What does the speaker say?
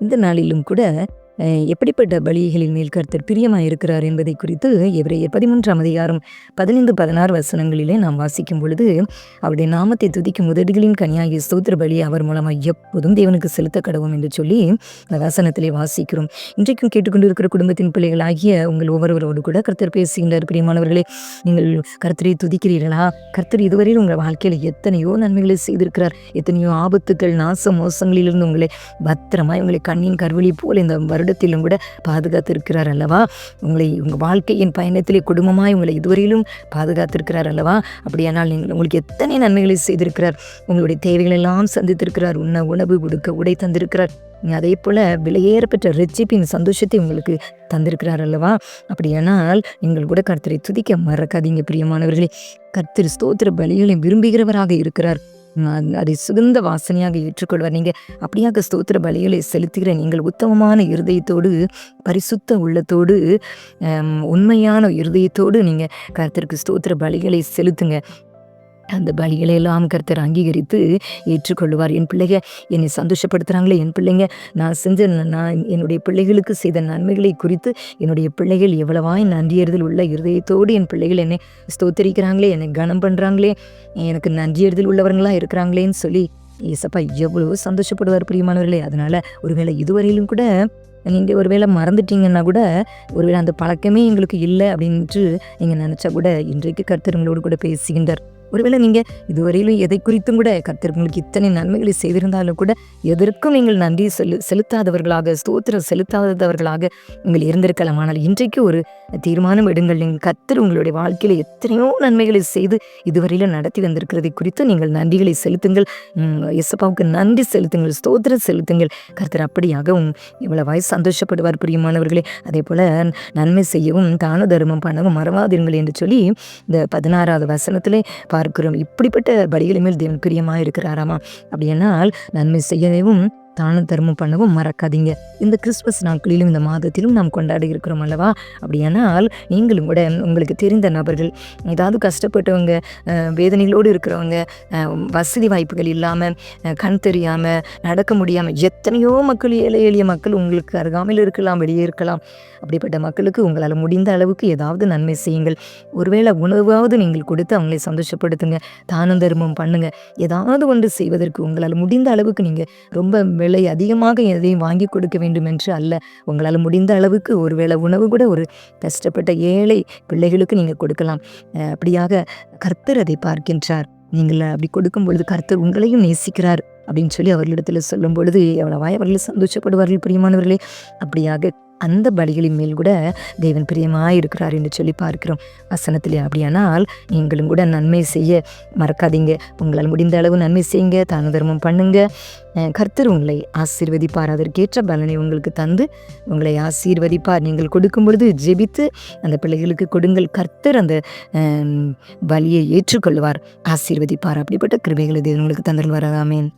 இந்த நாளிலும் கூட எப்படிப்பட்ட பலிகளின் மேல் கர்த்தர் பிரியமாக இருக்கிறார் என்பதை குறித்து எவரையர் பதிமூன்றாம் அதிகாரம் பதினைந்து பதினாறு வசனங்களிலே நாம் வாசிக்கும் பொழுது அவருடைய நாமத்தை துதிக்கும் உதடுகளின் கனியாகிய ஸ்தோத்திர பலி அவர் மூலமாக எப்போதும் தேவனுக்கு செலுத்த கடவும் என்று சொல்லி அந்த வசனத்திலே வாசிக்கிறோம். இன்றைக்கும் கேட்டுக்கொண்டு இருக்கிற குடும்பத்தின் பிள்ளைகளாகிய உங்கள் ஒவ்வொருவரோடு கூட கர்த்தர் பேசுகின்றார். பிரியமானவர்களே நீங்கள் கர்த்தரை துதிக்கிறீர்களா? கர்த்தர் இதுவரையில் உங்கள் வாழ்க்கையில் எத்தனையோ நன்மைகளை செய்திருக்கிறார். எத்தனையோ ஆபத்துக்கள் நாச மோசங்களிலிருந்து உங்களை பத்திரமாய் உங்களை கண்ணின் கருவழி போல் இந்த வருடத்திலும் கூட பாதுகாத்திருக்கிறார் அல்லவா? உங்களை உங்கள் வாழ்க்கையின் பயணத்திலே குடும்பமாய் உங்களை இதுவரையிலும் பாதுகாத்திருக்கிறார் அல்லவா? அப்படியானால் நீங்கள் உங்களுக்கு எத்தனை நன்மைகளை செய்திருக்கிறார்? உங்களுடைய தேவைகள் எல்லாம் சந்தித்திருக்கிறார். உண்ண உணவு கொடுக்க உடை தந்திருக்கிறார். அதே போல் விலையேறப்பெற்ற ரெச்சிப்பின் சந்தோஷத்தை உங்களுக்கு தந்திருக்கிறார் அல்லவா? அப்படியானால் நீங்கள் கூட கர்த்தரை துதிக்க மறக்காதீங்க பிரியமானவர்களே. கர்த்தர் ஸ்தோத்திர பலிகளை விரும்புகிறவராக இருக்கிறார். அதை சுகந்த வாசனையாக ஏற்றுக்கொள்வார். நீங்கள் அப்படியாக ஸ்தோத்திர பலிகளை செலுத்துகிற நீங்கள் உத்தமமான இருதயத்தோடு பரிசுத்த உள்ளத்தோடு உண்மையான இருதயத்தோடு நீங்கள் கருத்திற்கு ஸ்தோத்திர பலிகளை செலுத்துங்க. அந்த பலிகளை எல்லாம் கர்த்தர் அங்கீகரித்து ஏற்றுக்கொள்வார் என் பிள்ளைங்க என்னை சந்தோஷப்படுத்துகிறாங்களே என் பிள்ளைங்க நான் செஞ்ச நான் என்னுடைய பிள்ளைகளுக்கு செய்த நன்மைகளை குறித்து என்னுடைய பிள்ளைகள் எவ்வளவாய் நன்றியறிதல் உள்ள இருதயத்தோடு என் பிள்ளைகள் என்னை ஸ்தோத்தரிக்கிறாங்களே என்னை கனம் பண்ணுறாங்களே எனக்கு நன்றியறிதல் உள்ளவர்களாக இருக்கிறாங்களேன்னு சொல்லி ஏசப்பா எவ்வளோ சந்தோஷப்படுவார் பிரியமானவர்களே. அதனால் ஒருவேளை இதுவரையிலும் கூட நீங்கள் ஒருவேளை மறந்துட்டீங்கன்னா கூட ஒருவேளை அந்த பழக்கமே எங்களுக்கு இல்லை அப்படின்ட்டு நீங்கள் நினச்சா கூட இன்றைக்கு கருத்தருங்களோடு கூட பேசுகின்றார். ஒருவேளை நீங்கள் இதுவரையிலும் எதை குறித்தும் கூட கர்த்தர் உங்களுக்கு இத்தனை நன்மைகளை செய்திருந்தாலும் கூட எதற்கும் நீங்கள் நன்றி செலு செலுத்தாதவர்களாக ஸ்தோத்திரம் செலுத்தாதவர்களாக நீங்கள் இருந்திருக்கலாம். ஆனால் இன்றைக்கு ஒரு தீர்மானம் எடுங்கள். நீங்கள் கர்த்தர் உங்களுடைய வாழ்க்கையில் எத்தனையோ நன்மைகளை செய்து இதுவரையிலும் நடத்தி வந்திருக்கிறதை குறித்து நீங்கள் நன்றிகளை செலுத்துங்கள். உம், நன்றி செலுத்துங்கள். ஸ்தோத்திரம் செலுத்துங்கள். கர்த்தர் அப்படியாக உம் இவ்வளவாய் சந்தோஷப்படுவார் பிரியமானவர்களே. அதே போல நன்மை செய்யவும் தான தர்மம் பண்ணவும் மறவாதீர்கள் என்று சொல்லி இந்த பதினாறாவது வசனத்திலே பார்க்கிறோம். இப்படிப்பட்ட பலிகளை மேல் தேவன் பிரியமாக இருக்கிறாராமா? அப்படியானால் நன்மை செய்யவும் தான தர்மம் பண்ணவும் மறக்காதீங்க. இந்த கிறிஸ்மஸ் நாட்களிலும் இந்த மாதத்திலும் நாம் கொண்டாடி இருக்கிறோம் அல்லவா? அப்படியானால் நீங்களும் கூட உங்களுக்கு தெரிந்த நபர்கள் ஏதாவது கஷ்டப்பட்டவங்க வேதனைகளோடு இருக்கிறவங்க வசதி வாய்ப்புகள் இல்லாமல் கண் தெரியாமல் நடக்க முடியாமல் எத்தனையோ மக்கள் ஏழை எளிய மக்கள் உங்களுக்கு அருகாமையில் இருக்கலாம் வெளியே இருக்கலாம். அப்படிப்பட்ட மக்களுக்கு உங்களால் முடிந்த அளவுக்கு ஏதாவது நன்மை செய்யுங்கள். ஒருவேளை உணவாவது நீங்கள் கொடுத்து அவங்களை சந்தோஷப்படுத்துங்க தான தர்மம் பண்ணுங்கள் ஏதாவது ஒன்று செய்வதற்கு உங்களால் முடிந்த அளவுக்கு நீங்கள் ரொம்ப விலை அதிகமாக எதையும் வாங்கி கொடுக்க வேண்டும் என்று அல்ல. உங்களால் முடிந்த அளவுக்கு ஒருவேளை உணவு கூட ஒரு கஷ்டப்பட்ட ஏழை பிள்ளைகளுக்கு நீங்கள் கொடுக்கலாம். அப்படியாக கர்த்தர் அதை பார்க்கின்றார். நீங்கள் அப்படி கொடுக்கும் பொழுது கர்த்தர் உங்களையும் நேசிக்கிறார் அப்படின்னு சொல்லி அவர்களிடத்தில் சொல்லும் பொழுது எவ்வளவாய் அவர்கள் சந்தோஷப்படுவார்கள் பிரியமானவர்களே. அப்படியாக அந்த பலிகளின் மேல் கூட தேவன் பிரியமாக இருக்கிறார் என்று சொல்லி பார்க்கிறோம். வசனத்தில் அப்படியானால் நீங்களும் கூட நன்மை செய்ய மறக்காதீங்க. உங்களால் முடிந்த அளவு நன்மை செய்யுங்க தான தர்மம் பண்ணுங்க கர்த்தர் உங்களை ஆசீர்வதிப்பார். அதற்கேற்ற பலனை உங்களுக்கு தந்து உங்களை ஆசீர்வதிப்பார். நீங்கள் கொடுக்கும் பொழுது ஜெபித்து அந்த பிள்ளைகளுக்கு கொடுங்கள். கர்த்தர் அந்த பலியை ஏற்றுக்கொள்வார். ஆசீர்வதிப்பார். அப்படிப்பட்ட கிருபைகளை தேவன் உங்களுக்கு தந்தல் வரதாமேன்